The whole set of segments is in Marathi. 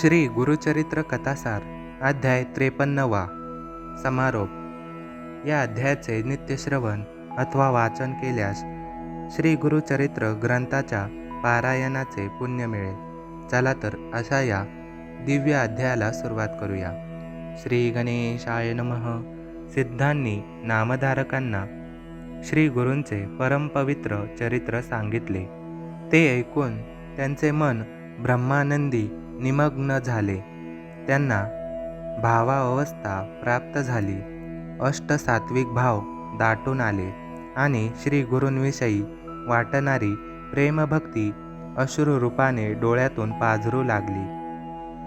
श्री गुरुचरित्र कथासार अध्याय त्रेपन्नवा समारोप. या अध्यायाचे नित्यश्रवण अथवा वाचन केल्यास श्री गुरुचरित्र ग्रंथाच्या पारायणाचे पुण्य मिळेल. चला तर अशा या दिव्य अध्यायाला सुरुवात करूया. श्री गणेशाय नमः. सिद्धांनी नामधारकांना श्री गुरूंचे परमपवित्र चरित्र सांगितले. ते ऐकून त्यांचे मन ब्रह्मानंदी निमग्न झाले. त्यांना भावावस्था प्राप्त झाली. अष्टसात्विक भाव दाटून आले आणि श्री गुरूंविषयी वाटणारी प्रेमभक्ती अश्रुरूपाने डोळ्यातून पाझरू लागली.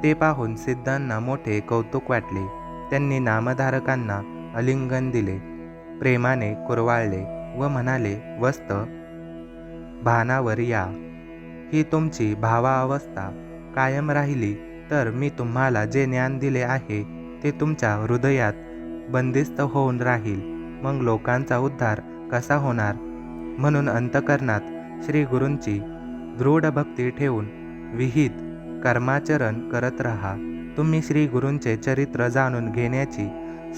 ते पाहून सिद्धांना मोठे कौतुक वाटले. त्यांनी नामधारकांना अलिंगन दिले. प्रेमाने कुरवाळले व म्हणाले वस्त भानावर या. ही तुमची भावावस्था कायम राहिली तर मी तुम्हाला जे ज्ञान दिले आहे ते तुमच्या हृदयात बंदिस्त होऊन राहील. मग लोकांचा उद्धार कसा होणार? म्हणून अंतकरणात श्री गुरूंची दृढ भक्ती ठेवून विहित कर्माचरण करत राहा. तुम्ही श्री गुरूंचे चरित्र जाणून घेण्याची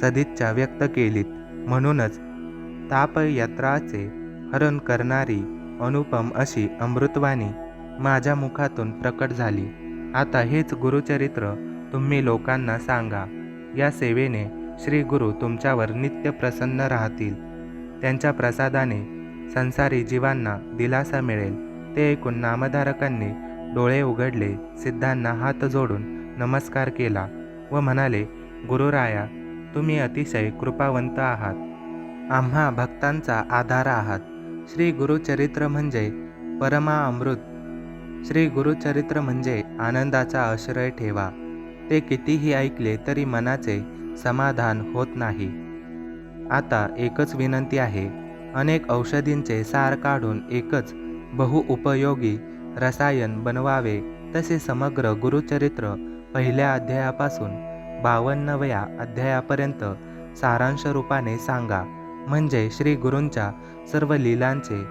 सदिच्छा व्यक्त केलीत. म्हणूनच तापयात्राचे हरण करणारी अनुपम अशी अमृतवाणी माझ्या मुखातून प्रकट झाली. आता हेच गुरुचरित्र तुम्ही लोकांना सांगा. या सेवेने श्री गुरु तुमच्यावर नित्य प्रसन्न राहतील. त्यांच्या प्रसादाने संसारी जीवांना दिलासा मिळेल. ते ऐकून नामधारकांनी डोळे उघडले सिद्धांना हात जोडून नमस्कार केला व म्हणाले गुरुराया तुम्ही अतिशय कृपावंत आहात. आम्हा भक्तांचा आधार आहात. श्री गुरुचरित्र म्हणजे परमा अमृत श्री गुरुचरित्र म्हणजे आनंदाचा आश्रय ठेवा. ते कितीही ऐकले तरी मनाचे समाधान होत नाही. आता एकच विनंती आहे अनेक औषधींचे सार काढून एकच बहुउपयोगी रसायन बनवावे तसे समग्र गुरुचरित्र पहिल्या अध्यायापासून बावन्नव्या अध्यायापर्यंत सारांश रूपाने सांगा. म्हणजे श्री गुरूंच्या सर्व लीलांचे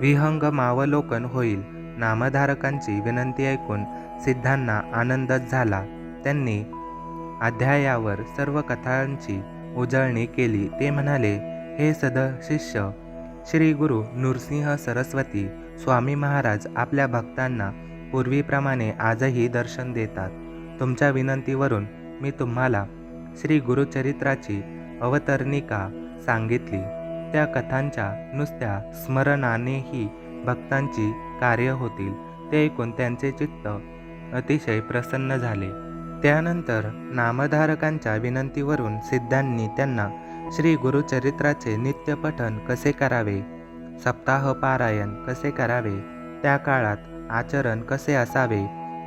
विहंगमावलोकन होईल. नामधारकांची विनंती ऐकून सिद्धांना आनंदच झाला. त्यांनी अध्यायावर सर्व कथांची उजळणी केली. ते म्हणाले हे सदशिष्य श्री गुरु नृसिंह सरस्वती स्वामी महाराज आपल्या भक्तांना पूर्वीप्रमाणे आजही दर्शन देतात. तुमच्या विनंतीवरून मी तुम्हाला श्री गुरुचरित्राची अवतरणिका सांगितली. त्या कथांच्या नुसत्या स्मरणानेही भक्तांची कार्य होतील ते ऐकून त्यांचे चित्त अतिशय प्रसन्न झाले. त्यानंतर नामधारकांच्या विनंतीवरून सिद्धांनी त्यांना श्री गुरुचरित्राचे नित्यपठन कसे करावे सप्ताह पारायण कसे करावे त्या काळात आचरण कसे असावे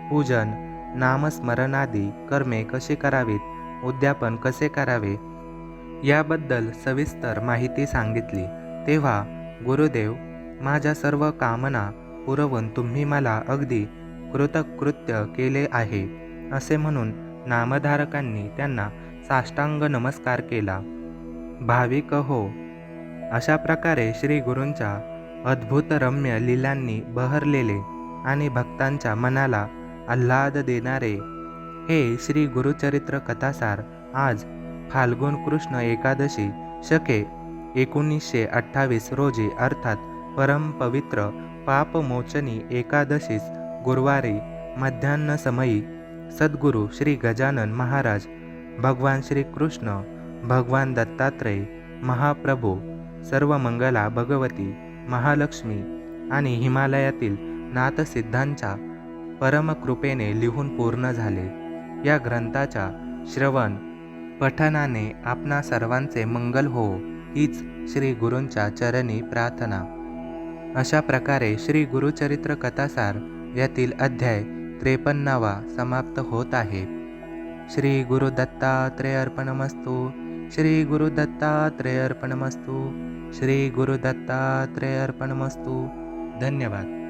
पूजन नामस्मरणादी कर्मे कशी करावीत उद्यापन कसे करावे याबद्दल सविस्तर माहिती सांगितली. तेव्हा गुरुदेव माझ्या सर्व कामना पुरवून तुम्ही मला अगदी कृतकृत्य केले आहे असे म्हणून नामधारकांनी त्यांना साष्टांग नमस्कार केला. भाविक हो. अशा प्रकारे श्री गुरूंच्या अद्भुत रम्य लीलांनी बहरलेले आणि भक्तांच्या मनाला आल्हाद देणारे हे श्री गुरुचरित्र कथासार आज फाल्गुन कृष्ण एकादशी शके एकोणीसशे अठ्ठावीस रोजी अर्थात परमपवित्र पापमोचनी एकादशीस गुरुवारी मध्यान्ह समयी सद्गुरू श्री गजानन महाराज भगवान श्री कृष्ण भगवान दत्तात्रय महाप्रभू सर्व मंगला भगवती महालक्ष्मी आणि हिमालयातील नाथसिद्धांच्या परमकृपेने लिहून पूर्ण झाले. या ग्रंथाच्या श्रवण पठनाने आपणा सर्वांचे मंगल हो हीच श्री गुरूंच्या चरणी प्रार्थना. अशा प्रकारे श्री गुरुचरित्र कथासार यातील अध्याय त्रेपन्नावा समाप्त होत आहे. श्री गुरु अर्पणमस्तू श्री गुरु अर्पणमस्तू श्री गुरु अर्पणमस्तू धन्यवाद.